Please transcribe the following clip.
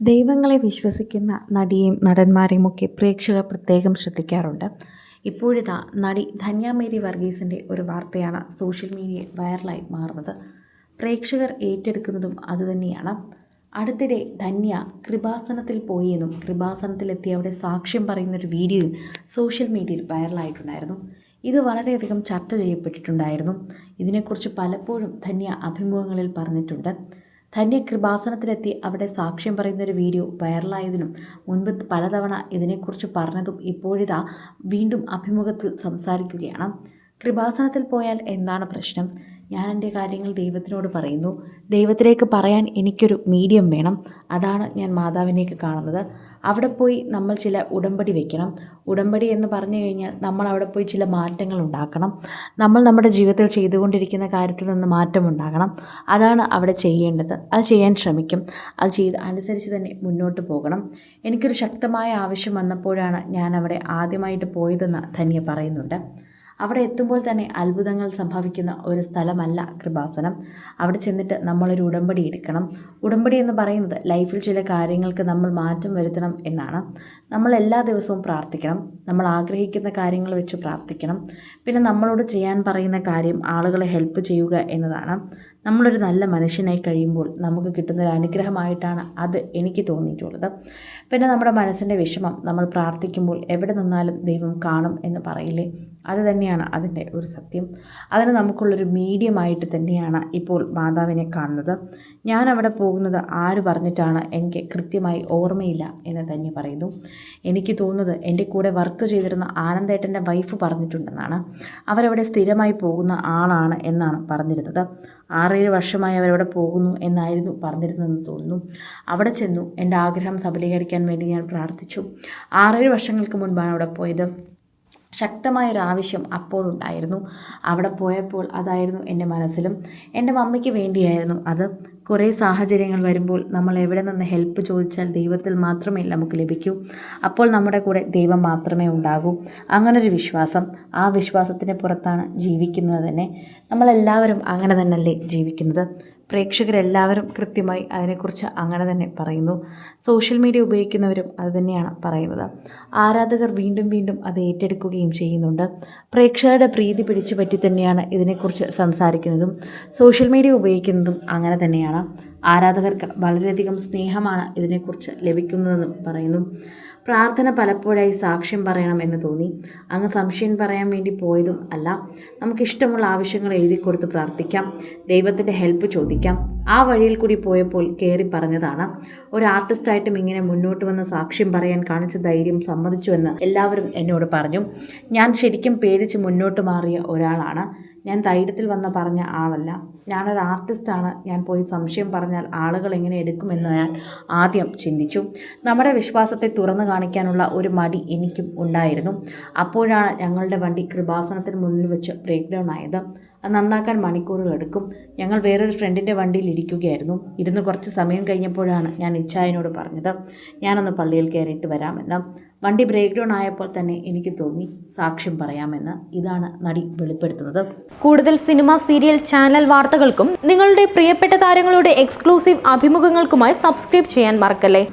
ദൈവങ്ങളെ വിശ്വസിക്കുന്ന നടിയെയും നടന്മാരെയും ഒക്കെ പ്രേക്ഷകർ പ്രത്യേകം ശ്രദ്ധിക്കാറുണ്ട്. ഇപ്പോഴിതാ നടി ധന്യ മേരി വർഗീസിന്റെ ഒരു വാർത്തയാണ് സോഷ്യൽ മീഡിയയിൽ വൈറലായി മാറുന്നത്. പ്രേക്ഷകർ ഏറ്റെടുക്കുന്നതും അതുതന്നെയാണ്. അടുത്തിടെ ധന്യ കൃപാസനത്തിൽ പോയെന്നും കൃപാസനത്തിലെത്തി അവിടെ സാക്ഷ്യം പറയുന്നൊരു വീഡിയോയും സോഷ്യൽ മീഡിയയിൽ വൈറലായിട്ടുണ്ടായിരുന്നു. ഇത് വളരെയധികം ചർച്ച ചെയ്യപ്പെട്ടിട്ടുണ്ടായിരുന്നു. ഇതിനെക്കുറിച്ച് പലപ്പോഴും ധന്യ അഭിമുഖങ്ങളിൽ പറഞ്ഞിട്ടുണ്ട്. ധന്യ കൃപാസനത്തിലെത്തി അവിടെ സാക്ഷ്യം പറയുന്നൊരു വീഡിയോ വൈറലായതിനും മുൻപ് പലതവണ ഇതിനെക്കുറിച്ച് പറഞ്ഞതും ഇപ്പോഴിതാ വീണ്ടും അഭിമുഖത്തിൽ സംസാരിക്കുകയാണ്. കൃപാസനത്തിൽ പോയാൽ എന്താണ് പ്രശ്നം? ഞാൻ എന്റെ കാര്യങ്ങൾ ദൈവത്തിനോട് പറയുന്നു. ദൈവത്തിലേക്ക് പറയാൻ എനിക്കൊരു മീഡിയം വേണം. അതാണ് ഞാൻ മാതാവിനേക്ക് കാണുന്നത്. അവിടെ പോയി നമ്മൾ ചില ഉടമ്പടി വെക്കണം. ഉടമ്പടി എന്ന് പറഞ്ഞു കഴിഞ്ഞാൽ നമ്മൾ അവിടെ പോയി ചില മാറ്റങ്ങൾ ഉണ്ടാക്കണം. നമ്മൾ നമ്മുടെ ജീവിതത്തിൽ ചെയ്തുകൊണ്ടിരിക്കുന്ന കാര്യത്തിൽ നിന്ന് മാറ്റം ഉണ്ടാകണം. അതാണ് അവിടെ ചെയ്യേണ്ടത്. അത് ചെയ്യാൻ ശ്രമിക്കും. അത് ചെയ്ത് അനുസരിച്ച് തന്നെ മുന്നോട്ട് പോകണം. എനിക്കൊരു ശക്തമായ ആവശ്യം വന്നപ്പോഴാണ് ഞാൻ അവിടെ ആദ്യമായിട്ട് പോയതെന്ന് ധന്യ പറയുന്നുണ്ട്. അവിടെ എത്തുമ്പോൾ തന്നെ അത്ഭുതങ്ങൾ സംഭവിക്കുന്ന ഒരു സ്ഥലമല്ല കൃപാസനം. അവിടെ ചെന്നിട്ട് നമ്മളൊരു ഉടമ്പടി എടുക്കണം. ഉടമ്പടി എന്ന് പറയുന്നത് ലൈഫിൽ ചില കാര്യങ്ങൾക്ക് നമ്മൾ മാറ്റം വരുത്തണം എന്നാണ്. നമ്മൾ എല്ലാ ദിവസവും പ്രാർത്ഥിക്കണം. നമ്മൾ ആഗ്രഹിക്കുന്ന കാര്യങ്ങൾ വെച്ച് പ്രാർത്ഥിക്കണം. പിന്നെ നമ്മളോട് ചെയ്യാൻ പറയുന്ന കാര്യം ആളുകളെ ഹെൽപ്പ് ചെയ്യുക എന്നതാണ്. നമ്മളൊരു നല്ല മനുഷ്യനായി കഴിയുമ്പോൾ നമുക്ക് കിട്ടുന്നൊരു അനുഗ്രഹമായിട്ടാണ് അത് എനിക്ക് തോന്നിയിട്ടുള്ളത്. പിന്നെ നമ്മുടെ മനസ്സിന്റെ വിഷമം നമ്മൾ പ്രാർത്ഥിക്കുമ്പോൾ എവിടെ നിന്നാലും ദൈവം കാണും എന്ന് പറയില്ലേ? അത് തന്നെയാണ് അതിന്റെ ഒരു സത്യം. അതിന് നമുക്കുള്ളൊരു മീഡിയമായിട്ട് തന്നെയാണ് ഇപ്പോൾ മാതാവിനെ കാണുന്നത്. ഞാൻ അവിടെ പോകുന്നത് ആര് പറഞ്ഞിട്ടാണ് എനിക്ക് കൃത്യമായി ഓർമ്മയില്ല എന്ന് തന്നെ പറയുന്നു. എനിക്ക് തോന്നുന്നത് എന്റെ കൂടെ വർക്ക് ചെയ്തിരുന്ന ആനന്ദേട്ടന്റെ വൈഫ് പറഞ്ഞിട്ടുണ്ടെന്നാണ്. അവരവിടെ സ്ഥിരമായി പോകുന്ന ആളാണ് എന്നാണ് പറഞ്ഞിരുന്നത്. ആറേഴ് വർഷമായി അവരവിടെ പോകുന്നു എന്നായിരുന്നു പറഞ്ഞിരുന്നതെന്ന് തോന്നുന്നു. അവിടെ ചെന്നു എന്റെ ആഗ്രഹം സബലീകരിക്കാൻ വേണ്ടി ഞാൻ പ്രാർത്ഥിച്ചു. ആറേഴ് വർഷങ്ങൾക്ക് മുൻപാണ് അവിടെ പോയത്. ശക്തമായൊരാവശ്യം അപ്പോഴുണ്ടായിരുന്നു. അവിടെ പോയപ്പോൾ അതായിരുന്നു എന്റെ മനസ്സിലും എന്റെ മമ്മിക്ക് വേണ്ടിയായിരുന്നു അത്. കുറേ സാഹചര്യങ്ങൾ വരുമ്പോൾ നമ്മൾ എവിടെ നിന്ന് ഹെൽപ്പ് ചോദിച്ചാൽ ദൈവത്തിൽ മാത്രമേ നമുക്ക് ലഭിക്കൂ. അപ്പോൾ നമ്മുടെ കൂടെ ദൈവം മാത്രമേ ഉണ്ടാകൂ. അങ്ങനൊരു വിശ്വാസം ആ വിശ്വാസത്തിന് പുറത്താണ് ജീവിക്കുന്നത് തന്നെ. നമ്മളെല്ലാവരും അങ്ങനെ തന്നെയല്ലേ ജീവിക്കുന്നത്? പ്രേക്ഷകരെല്ലാവരും കൃത്യമായി അതിനെക്കുറിച്ച് അങ്ങനെ തന്നെ പറയുന്നു. സോഷ്യൽ മീഡിയ ഉപയോഗിക്കുന്നവരും അതുതന്നെയാണ് പറയുന്നത്. ആരാധകർ വീണ്ടും വീണ്ടും അത് ഏറ്റെടുക്കുകയും ചെയ്യുന്നുണ്ട്. പ്രേക്ഷകരുടെ പ്രീതി പിടിച്ചു പറ്റി തന്നെയാണ് ഇതിനെക്കുറിച്ച് സംസാരിക്കുന്നതും. സോഷ്യൽ മീഡിയ ഉപയോഗിക്കുന്നതും അങ്ങനെ തന്നെയാണ്. ആരാധകർക്ക് വളരെയധികം സ്നേഹമാണ് ഇതിനെക്കുറിച്ച് ലഭിക്കുന്നതെന്നും പറയുന്നു. പ്രാർത്ഥന പലപ്പോഴായി സാക്ഷ്യം പറയണം എന്ന് തോന്നി. അങ്ങ് സംശയം പറയാൻ വേണ്ടി പോയതും അല്ല. നമുക്കിഷ്ടമുള്ള ആവശ്യങ്ങൾ എഴുതി കൊടുത്ത് പ്രാർത്ഥിക്കാം. ദൈവത്തിന്റെ ഹെൽപ്പ് ചോദിക്കാം. ആ വഴിയിൽ കൂടി പോയപ്പോൾ കയറി പറഞ്ഞതാണ് ഒരു ആർട്ടിസ്റ്റായിട്ടും ഇങ്ങനെ മുന്നോട്ട് വന്ന് സാക്ഷ്യം പറയാൻ കാണിച്ച ധൈര്യം സമ്മതിച്ചുവെന്ന് എല്ലാവരും എന്നോട് പറഞ്ഞു. ഞാൻ ശരിക്കും പേടിച്ച് മുന്നോട്ട് മാറിയ ഒരാളാണ്. ഞാൻ ധൈര്യത്തിൽ വന്ന് പറഞ്ഞ ആളല്ല. ഞാനൊരു ആർട്ടിസ്റ്റാണ്. ഞാൻ പോയി സംശയം പറഞ്ഞാൽ ആളുകൾ എങ്ങനെ എടുക്കുമെന്ന് ഞാൻ ആദ്യം ചിന്തിച്ചു. നമ്മുടെ വിശ്വാസത്തെ തുറന്നു കാണിക്കാനുള്ള ഒരു മടി എനിക്കും ഉണ്ടായിരുന്നു. അപ്പോഴാണ് ഞങ്ങളുടെ വണ്ടി കൃപാസനത്തിന് മുന്നിൽ വെച്ച് ബ്രേക്ക് ഡൗൺ ആയത്. അത് നന്നാക്കാൻ മണിക്കൂറുകൾ എടുക്കും. ഞങ്ങൾ വേറൊരു ഫ്രണ്ടിന്റെ വണ്ടിയിൽ ഇരിക്കുകയായിരുന്നു. ഇരുന്ന് കുറച്ച് സമയം കഴിഞ്ഞപ്പോഴാണ് ഞാൻ ഇച്ഛായനോട് പറഞ്ഞത് ഞാനൊന്ന് പള്ളിയിൽ കയറിയിട്ട് വരാമെന്ന്. വണ്ടി ബ്രേക്ക് ഡൗൺ ആയപ്പോൾ തന്നെ എനിക്ക് തോന്നി സാക്ഷ്യം പറയാമെന്ന്. ഇതാണ് നടി വെളിപ്പെടുത്തുന്നത്. കൂടുതൽ സിനിമ സീരിയൽ ചാനൽ വാർത്തകൾക്കും നിങ്ങളുടെ പ്രിയപ്പെട്ട താരങ്ങളുടെ എക്സ്ക്ലൂസീവ് അഭിമുഖങ്ങൾക്കുമായി സബ്സ്ക്രൈബ് ചെയ്യാൻ മറക്കല്ലേ?